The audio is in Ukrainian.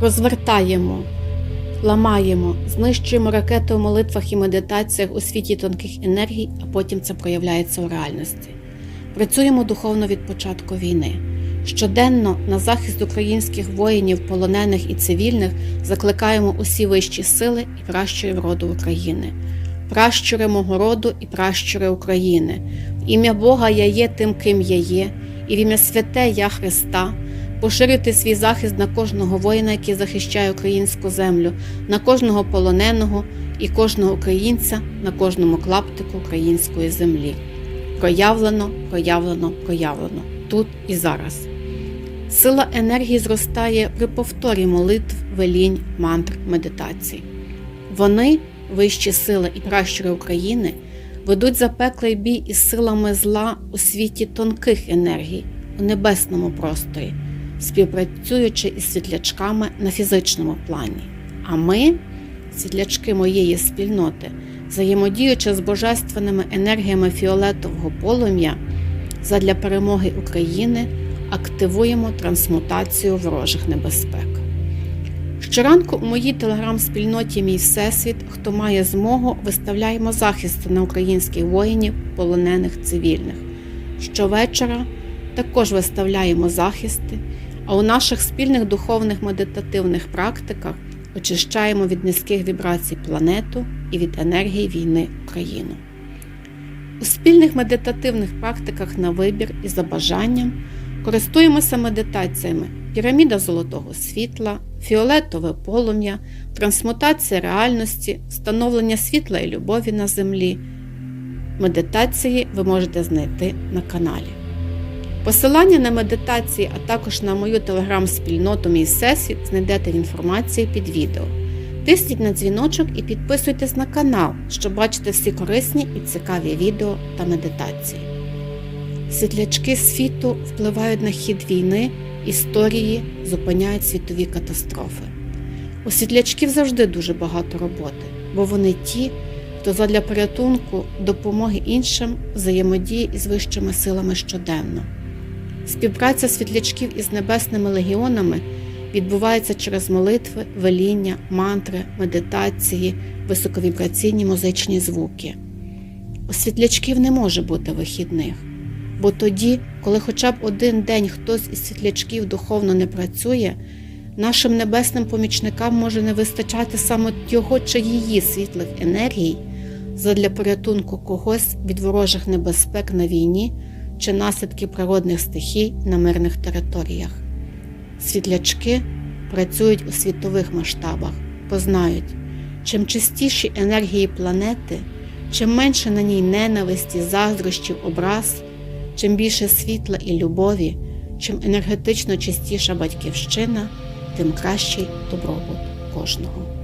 розвертаємо, ламаємо, знищуємо ракети у молитвах і медитаціях у світі тонких енергій, а потім це проявляється у реальності. Працюємо духовно від початку війни. Щоденно на захист українських воїнів, полонених і цивільних закликаємо усі вищі сили і пращурів роду України, пращури мого роду і пращури України. В ім'я Бога я є тим, ким я є, і в ім'я святе Я Христа. Поширити свій захист на кожного воїна, який захищає українську землю, на кожного полоненого і кожного українця на кожному клаптику української землі. Проявлено, проявлено, проявлено тут і зараз. Сила енергії зростає при повторі молитв, велінь, мантр, медитацій. Вони, вищі сили і пращури України, ведуть запеклий бій із силами зла у світі тонких енергій у небесному просторі, співпрацюючи із світлячками на фізичному плані. А ми, світлячки моєї спільноти, взаємодіючи з божественними енергіями фіолетового полум'я задля перемоги України, активуємо трансмутацію ворожих небезпек. Щоранку у моїй телеграм-спільноті Мій Всесвіт, хто має змогу, виставляємо захисти на українських воїнів, полонених цивільних. Щовечора також виставляємо захисти, а у наших спільних духовних медитативних практиках очищаємо від низьких вібрацій планету і від енергії війни Україну. У спільних медитативних практиках на вибір і за бажанням користуємося медитаціями піраміда золотого світла, фіолетове полум'я, трансмутація реальності, встановлення світла і любові на землі. Медитації ви можете знайти на каналі. Посилання на медитації, а також на мою телеграм-спільноту Мій Всесвіт знайдете в інформації під відео. Тисніть на дзвіночок і підписуйтесь на канал, щоб бачити всі корисні і цікаві відео та медитації. Світлячки світу впливають на хід війни, історії, зупиняють світові катастрофи. У світлячків завжди дуже багато роботи, бо вони ті, хто задля порятунку, допомоги іншим взаємодіє із вищими силами щоденно. Співпраця світлячків із небесними легіонами відбувається через молитви, веління, мантри, медитації, високовібраційні музичні звуки. У світлячків не може бути вихідних, бо тоді, коли хоча б один день хтось із світлячків духовно не працює, нашим небесним помічникам може не вистачати саме його чи її світлих енергій задля порятунку когось від ворожих небезпек на війні чи наслідків природних стихій на мирних територіях. Світлячки працюють у світових масштабах, бо знають, чим чистіші енергії планети, чим менше на ній ненависті, заздрощів, образ, чим більше світла і любові, чим енергетично чистіша батьківщина, тим кращий добробут кожного.